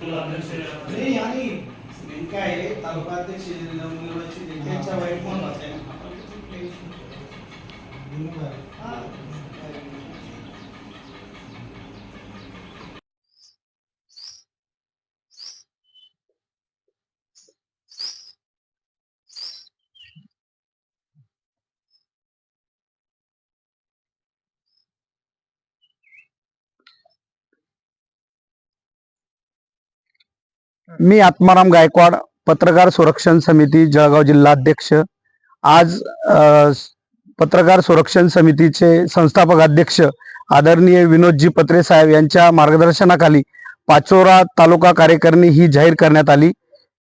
नाही आणि नेमकं आहे तालुका अध्यक्ष नवनिर्वाचित त्यांच्या वाईट महत्वाचं आहे मी आत्माराम गायकवाड पत्रकार संरक्षण समिती जळगाव जिल्हाध्यक्ष. आज पत्रकार संरक्षण समितीचे संस्थापक अध्यक्ष आदरणीय विनोदजी पत्रे साहेब यांच्या मार्गदर्शनाखाली पाचोरा तालुका कार्यकारिणी ही जाहीर करण्यात आली.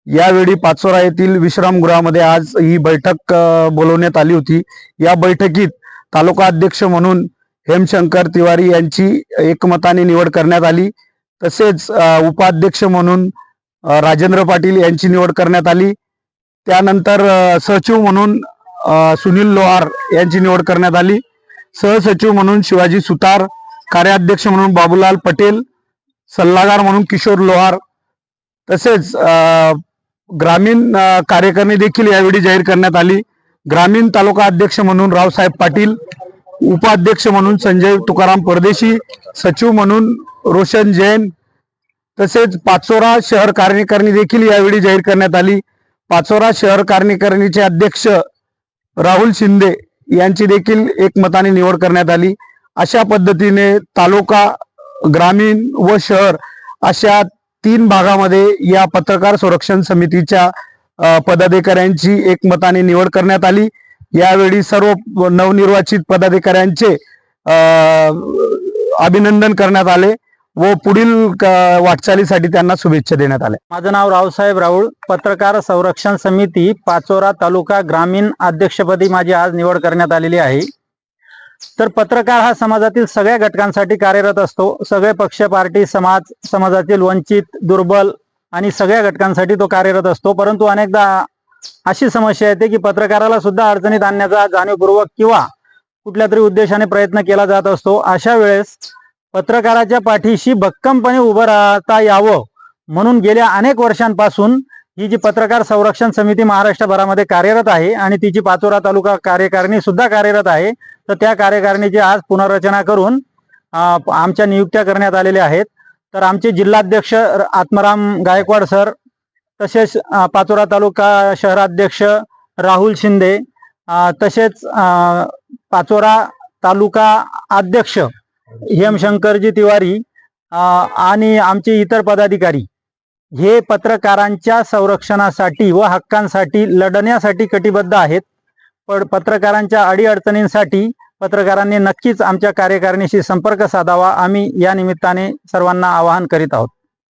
यावेळी पाचोरा येथील विश्रामगृहामध्ये आज ही बैठक बोलवण्यात आली होती. या बैठकीत तालुका अध्यक्ष म्हणून हेमशंकर तिवारी यांची एकमताने निवड करण्यात आली. तसेच उपाध्यक्ष म्हणून राजेंद्र पाटील यांची निवड करण्यात आली. त्यानंतर सचिव म्हणून सुनील लोहार यांची निवड करण्यात आली. सहसचिव म्हणून शिवाजी सुतार कार्याध्यक्ष म्हणून बाबूलाल पटेल सल्लागार म्हणून किशोर लोहार तसेच ग्रामीण अ, कार्यकारिणी देखील यावेळी जाहीर करण्यात आली. ग्रामीण तालुका अध्यक्ष म्हणून रावसाहेब पाटील उपाध्यक्ष म्हणून संजय तुकाराम परदेशी सचिव म्हणून रोशन जैन तसेच पाचोरा शहर कार्यकारिणी देखील यावेळी जाहीर करण्यात आली. पाचोरा शहर कार्यकारिणीचे अध्यक्ष राहुल शिंदे यांची देखील एकमताने निवड करण्यात आली. अशा पद्धतीने तालुका ग्रामीण व शहर अशा तीन भागामध्ये या पत्रकार संरक्षण समितीच्या पदाधिकाऱ्यांची एकमताने निवड करण्यात आली. यावेळी सर्व नवनिर्वाचित पदाधिकाऱ्यांचे अभिनंदन करण्यात आले. व पुढील वाटचालीसाठी त्यांना शुभेच्छा देण्यात आल्या. माझं नाव रावसाहेब राऊळ. पत्रकार संरक्षण समिती पाचोरा तालुका ग्रामीण अध्यक्षपदी माझी आज निवड करण्यात आलेली आहे. तर पत्रकार हा समाजातील सगळ्या घटकांसाठी कार्यरत असतो. सगळे पक्ष पार्टी समाज समाजातील वंचित दुर्बल आणि सगळ्या घटकांसाठी तो कार्यरत असतो. परंतु अनेकदा अशी समस्या येते की पत्रकाराला सुद्धा अडचणीत आणण्याचा जाणीवपूर्वक किंवा कुठल्या तरी उद्देशाने प्रयत्न केला जात असतो. अशा वेळेस पत्रकाराच्या पाठीशी भक्कमपणे उभं राहता यावं म्हणून गेल्या अनेक वर्षांपासून ही जी पत्रकार संरक्षण समिती महाराष्ट्रभरामध्ये कार्यरत आहे आणि तिची पाचोरा तालुका कार्यकारिणी सुद्धा कार्यरत आहे तर त्या कार्यकारिणीची आज पुनर्रचना करून आमच्या नियुक्त्या करण्यात आलेल्या आहेत. तर आमचे जिल्हाध्यक्ष र- आत्माराम गायकवाड सर तसेच पाचोरा तालुका शहराध्यक्ष राहुल शिंदे तसेच पाचोरा तालुका अध्यक्ष हेमशंकरजी तिवारी आणि आमचे इतर पदाधिकारी. हे पत्रकारांच्या संरक्षणासाठी व हक्कांसाठी लढण्यासाठी कटिबद्ध आहेत. पण पत्रकारांच्या अडीअडचणींसाठी पत्रकारांनी नक्कीच आमच्या कार्यकारिणीशी संपर्क साधावा. आम्ही या निमित्ताने सर्वांना आवाहन करीत आहोत.